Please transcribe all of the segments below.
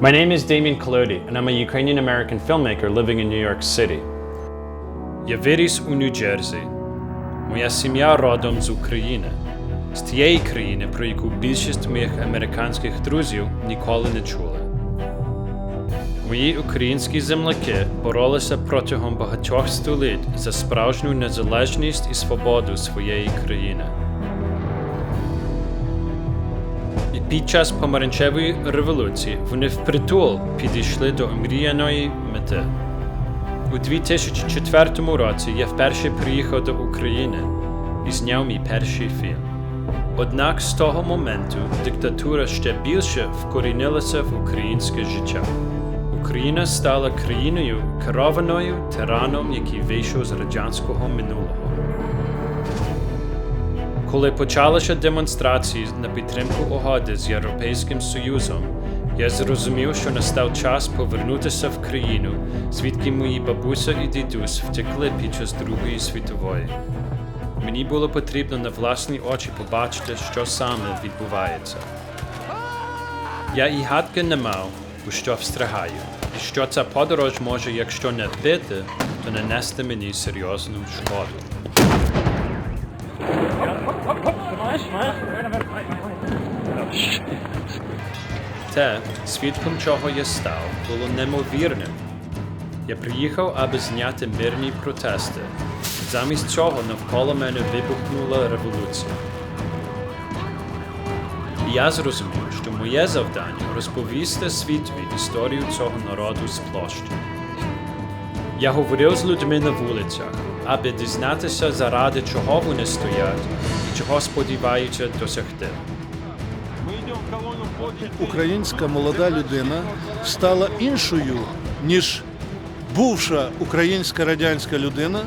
My name is Damien Collodi, and I'm a Ukrainian American filmmaker living in New York City. Я виріс у Нью-Джерсі. Моя сім'я родом з України, з тієї країни, про яку більшість моїх американських друзів ніколи не чули. Мої українські земляки боролися протягом багатьох століть за справжню незалежність і свободу своєї країни. Під час помаранчевої революції вони впритул підійшли до омріяної мети. У 2004 році я вперше приїхав до України і зняв мій перший фільм. Однак з того моменту диктатура ще більше вкорінилася в українське життя. Україна стала країною керованою тираном, який вийшов з радянського минулого. Коли почалися демонстрації на підтримку угоди з Європейським Союзом, я зрозумів, що настав час повернутися в країну, звідки мої бабуся і дідусь втекли під час Другої світової. Мені було потрібно на власні очі побачити, що саме відбувається. Я і гадки не мав, у що встрягаю, і що ця подорож може, якщо не вбити, то нанести мені серйозну шкоду. Те, свідком чого я став, було неймовірним. Я приїхав, аби зняти мирні протести. Замість цього навколо мене вибухнула революція. І я зрозумів, що моє завдання розповісти світові історію цього народу з площі. Я говорив з людьми на вулицях, аби дізнатися, заради чого вони стоять і чого сподіваються досягти. українська молода людина стала іншою, ніж бувша українська радянська людина.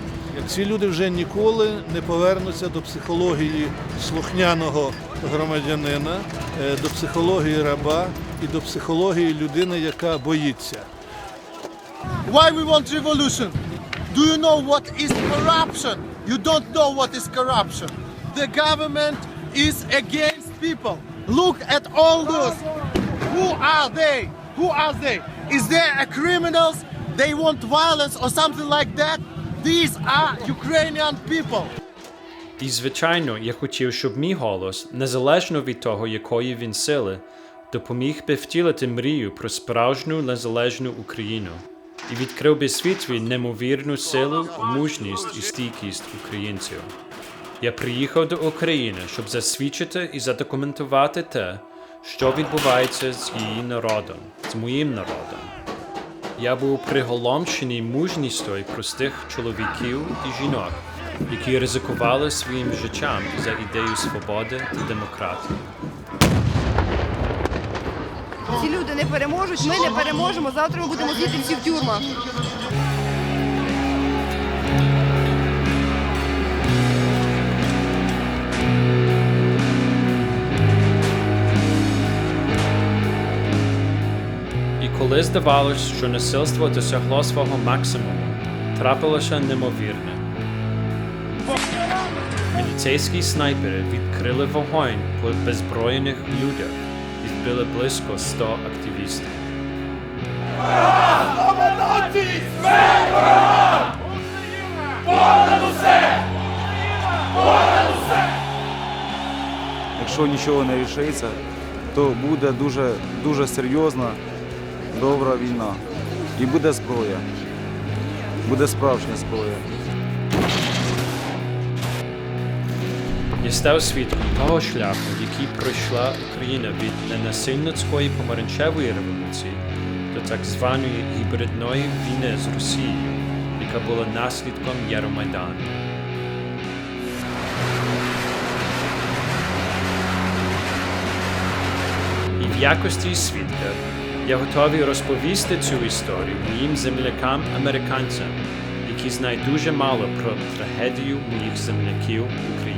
Ці люди вже ніколи не повернуться до психології слухняного громадянина, е, до психології раба і до психології людини, яка боїться. Why we want revolution? Do you know what is corruption? You don't know what is corruption. The government is against people. Look at all those. Who are they? Who are they? Is there a criminals? They want violence or something like that? These are Ukrainian people. І, звичайно, я хотів, щоб мій голос, незалежно від того, якої він сили, допоміг би втілити мрію про справжню незалежну Україну і відкрив би світові неймовірну силу, мужність і стійкість українців. Я приїхав до України, щоб засвідчити і задокументувати те, що відбувається з її народом, з моїм народом. Я був приголомшений мужністю простих чоловіків і жінок, які ризикували своїм життям за ідею свободи та демократії. Ці люди не переможуть, ми не переможемо. Завтра ми будемо сидіти всі в тюрмах. І коли здавалось, що насильство досягло свого максимуму, трапилося неймовірне. Міліцейські снайпери відкрили вогонь по беззброєних людях і вбили близько 100 активістів. Якщо нічого не рішиться, то буде дуже, дуже серйозна, добра війна. І буде зброя. Буде справжня зброя. Я став свідком того шляху, який пройшла Україна від ненасильницької помаранчевої революції до так званої гібридної війни з Росією, яка була наслідком Євромайдану. І в якості свідка я готовий розповісти цю історію моїм землякам-американцям, які знають дуже мало про трагедію моїх земляків в Україні.